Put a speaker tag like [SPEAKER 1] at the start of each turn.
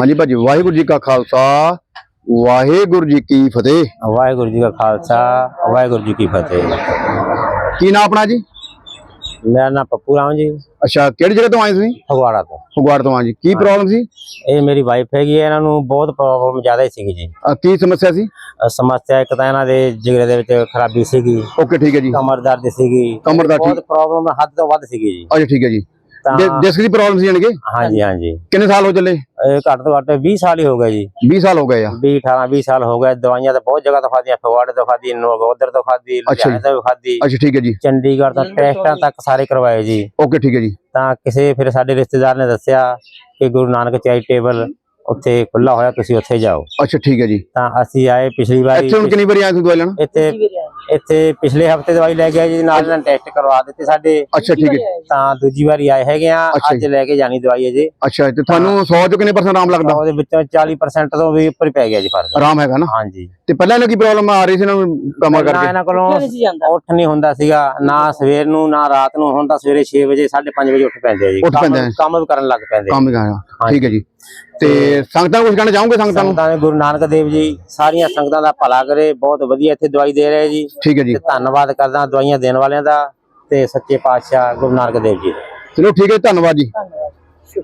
[SPEAKER 1] ਹਾਂਜੀ ਭਾਜੀ ਵਾਹਿਗੁਰੂ ਜੀ ਕਾ ਖਾਲਸਾ ਵਾਹਿਗੁਰੂ ਜੀ ਕੀ ਫਤਿਹ।
[SPEAKER 2] ਵਾਹਿਗੁਰੂ ਜੀ ਕਾ ਖਾਲਸਾ ਵਾਹਿਗੁਰੂ ਜੀ ਕੀ ਫਤਿਹ।
[SPEAKER 1] ਕੀ ਨਾਮ ਆਪਣਾ ਜੀ?
[SPEAKER 2] ਮੇਰਾ ਨਾਮ ਪੱਪੂ ਰਾਮ ਜੀ।
[SPEAKER 1] ਅੱਛਾ ਕਿਹੜੀ ਜਗ੍ਹਾ ਤੋਂ ਆਏ ਤੁਸੀਂ?
[SPEAKER 2] ਫਗਵਾੜਾ ਤੋਂ।
[SPEAKER 1] ਫਗਵਾੜ ਤੋਂ ਆ ਜੀ। ਕੀ ਪ੍ਰੋਬਲਮ ਸੀ?
[SPEAKER 2] ਇਹ ਮੇਰੀ ਵਾਈਫ ਹੈਗੀ ਹੈ ਇਹਨਾਂ ਨੂੰ ਬਹੁਤ ਪ੍ਰੋਬਲਮ ਜ਼ਿਆਦਾ ਹੀ ਸੀਗੀ ਜੀ।
[SPEAKER 1] ਅਹ ਕੀ ਸਮੱਸਿਆ ਸੀ?
[SPEAKER 2] ਅਹ ਸਮੱਸਿਆ ਇੱਕ ਤਾਂ ਇਹਨਾਂ ਦੇ ਜਿਗਰੇ ਦੇ ਵਿੱਚ ਖਰਾਬੀ ਸੀਗੀ।
[SPEAKER 1] ਓਕੇ ਠੀਕ ਹੈ ਜੀ।
[SPEAKER 2] ਕਮਰ ਦਰਦ ਸੀਗੀ।
[SPEAKER 1] ਕਮਰ ਦਰਦ
[SPEAKER 2] ਬਹੁਤ ਪ੍ਰੋਬਲਮ ਹੱਦ ਤੋਂ ਵੱਧ ਸੀਗੀ ਜੀ।
[SPEAKER 1] ਅੱਛਾ ਠੀਕ ਹੈ ਜੀ।
[SPEAKER 2] ਤਾਂ
[SPEAKER 1] ਡਿਸਕ ਦੀ ਪ੍ਰੋਬਲਮ ਸੀ ਜਾਣਗੇ
[SPEAKER 2] ਹਾਂਜੀ ਹਾਂਜੀ।
[SPEAKER 1] ਕਿੰਨੇ ਸਾਲ ਹੋ ਚੱਲੇ?
[SPEAKER 2] ਇਹ ਘੱਟ ਤੋਂ ਘੱਟ 20 ਸਾਲ ਹੀ ਹੋ ਗਏ ਜੀ।
[SPEAKER 1] 20 ਸਾਲ ਹੋ ਗਏ ਆ।
[SPEAKER 2] 20 18 20 ਸਾਲ ਹੋ ਗਏ। ਦਵਾਈਆਂ ਤਾਂ ਬਹੁਤ ਜਗ੍ਹਾ ਤੋਂ ਖਾਧੀਆਂ ਫਗਵਾੜੇ ਤੋਂ ਖਾਧੀ ਨੋਗੋਦਰ ਤੋਂ ਖਾਧੀ। ਲੁਧਿਆਣੇ ਤੋਂ ਖਾਧੀ।
[SPEAKER 1] ਅੱਛਾ ਠੀਕ ਹੈ ਜੀ।
[SPEAKER 2] ਚੰਡੀਗੜ੍ਹ ਤੋਂ ਟੈਸਟਾਂ ਤੱਕ ਸਾਰੇ ਕਰਵਾਏ ਜੀ।
[SPEAKER 1] ਓਕੇ ਠੀਕ ਹੈ ਜੀ।
[SPEAKER 2] ਤਾਂ ਕਿਸੇ ਫਿਰ ਸਾਡੇ ਰਿਸ਼ਤੇਦਾਰ ਨੇ ਦੱਸਿਆ ਕਿ ਗੁਰੂ ਨਾਨਕ ਚੈਰੀਟੇਬਲ ਉੱਥੇ ਖੁੱਲਾ ਹੋਇਆ ਤੁਸੀਂ ਉੱਥੇ ਜਾਓ।
[SPEAKER 1] ਅੱਛਾ ਠੀਕ ਹੈ ਜੀ।
[SPEAKER 2] ਤਾਂ ਅਸੀਂ ਆਏ ਪਿਛਲੀ ਵਾਰੀ
[SPEAKER 1] ਇੱਥੇ ਹੁਣ ਕਿੰਨੀ ਵਾਰੀ ਆਏ ਤੁਸੀਂ ਦਵਾਈ ਲੈਣ?
[SPEAKER 2] ਇੱਥੇ ਇੱਥੇ ਪਿਛਲੇ ਹਫ਼ਤੇ ਦਵਾਈ ਲੈ ਗਿਆ ਜੀ ਨਾਲ ਨਾਲ ਟੈਸਟ ਕਰਵਾ ਦਿੱਤੇ ਸਾਡੇ।
[SPEAKER 1] ਅੱਛਾ ਠੀਕ ਹੈ।
[SPEAKER 2] ਤਾਂ ਦੂਜੀ ਵਾਰੀ ਆਏ ਹੈਗੇ ਆ ਅੱਜ ਲੈ ਕੇ ਜਾਣੀ ਦਵਾਈ ਹੈ ਜੀ
[SPEAKER 1] ਅੱਛਾ ਤੇ ਤੁਹਾਨੂੰ 100 ਚੋਂ ਕਿੰਨੇ ਪਰਸੈਂਟ ਆਰਾਮ ਲੱਗਦਾ?
[SPEAKER 2] ਉਹਦੇ ਵਿੱਚੋਂ 40% ਤੋਂ ਵੀ ਉੱਪਰ ਹੀ ਪੈ ਗਿਆ ਜੀ ਫ਼ਰਕ।
[SPEAKER 1] ਆਰਾਮ ਹੈਗਾ ਨਾ?
[SPEAKER 2] ਹਾਂਜੀ।
[SPEAKER 1] ਤੇ ਪਹਿਲਾਂ ਇਹਨਾਂ ਕੀ ਪ੍ਰੋਬਲਮ ਆ ਰਹੀ ਸੀ ਇਹਨਾਂ ਨੂੰ ਕਮਰ
[SPEAKER 2] ਨਾ
[SPEAKER 1] ਕਰਕੇ?
[SPEAKER 2] ਇਹਨਾਂ ਕੋਲੋਂ ਉੱਠ ਨਹੀਂ ਹੁੰਦਾ ਸੀਗਾ ਨਾ ਸਵੇਰ ਨੂੰ ਨਾ ਰਾਤ ਨੂੰ ਹੁਣ ਤਾਂ ਸਵੇਰੇ 6 ਵਜੇ 5:30 ਵਜੇ ਉੱਠ ਪੈਂਦੇ ਆ ਜੀ।
[SPEAKER 1] ਉੱਠ
[SPEAKER 2] ਕੰਮ-
[SPEAKER 1] ਪੈਂਦੇ ਆ।
[SPEAKER 2] ਕੰਮ ਵੀ ਕਰਨ ਲੱਗ ਪੈਂਦੇ ਆ।
[SPEAKER 1] ਕੰਮ ਹੈਗਾ ਠੀਕ ਹੈ ਜੀ। ਤੇ ਸੰਗਤਾਂ ਨੂੰ ਕੁਝ ਕਹਿਣਾ ਚਾਹੋਗੇ ਸੰਗਤਾਂ ਨੂੰ?
[SPEAKER 2] ਸੰਗਤਾਂ ਨੇ ਗੁਰੂ ਨਾਨਕ ਦੇਵ ਜੀ ਸਾਰੀਆਂ ਸੰਗਤਾਂ ਦਾ ਭਲਾ ਕਰੇ ਬਹੁਤ ਵਧੀਆ ਇੱਥੇ ਦਵਾਈ ਦੇ ਰਹੇ ਜੀ।
[SPEAKER 1] ਠੀਕ ਹੈ ਜੀ।
[SPEAKER 2] ਤੇ ਧੰਨਵਾਦ ਕਰਦਾ ਦਵਾਈਆਂ ਦੇਣ ਵਾਲਿਆਂ ਦਾ ਤੇ ਸੱਚੇ ਪਾਤਸ਼ਾਹ ਗੁਰੂ ਨਾਨਕ ਦੇਵ ਜੀ ਦਾ।
[SPEAKER 1] ਚਲੋ ਠੀਕ ਹੈ ਧੰਨਵਾਦ ਜੀ।